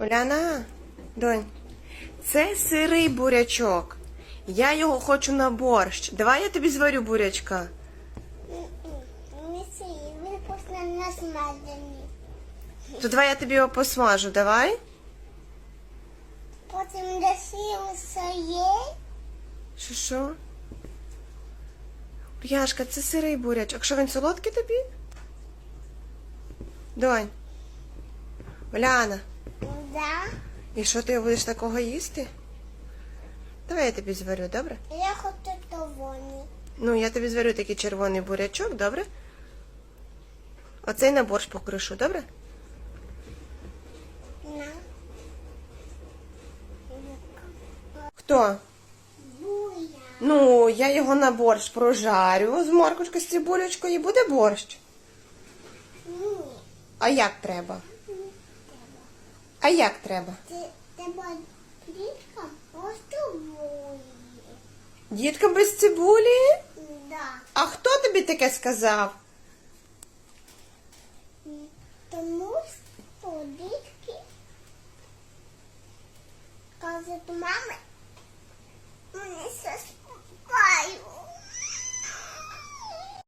Оляна, донь, це сирий бурячок. Я його хочу на борщ. Давай я тобі зварю бурячка. Не сій, він просто не смажений. То давай я тобі його посмажу, давай. Потім досі своє. Що що? Яшка, це сирий бурячок. Що він солодкий тобі? Донь. Оляна, Да. і що ти будеш такого їсти? Давай я тобі зварю, добре? Я хочу того. Ну, я тобі зварю такий червоний бурячок, добре? Оцей на борщ покришу, добре? На. Хто? Буя. Ну, я його на борщ прожарю з моркочкою, з цибулечкою і буде борщ. Ні. А як треба? А як треба? Ти діткам без цибулі. Діткам Дітка без цибулі? Да. А хто тобі таке сказав? Тому що дітки кажуть, мами,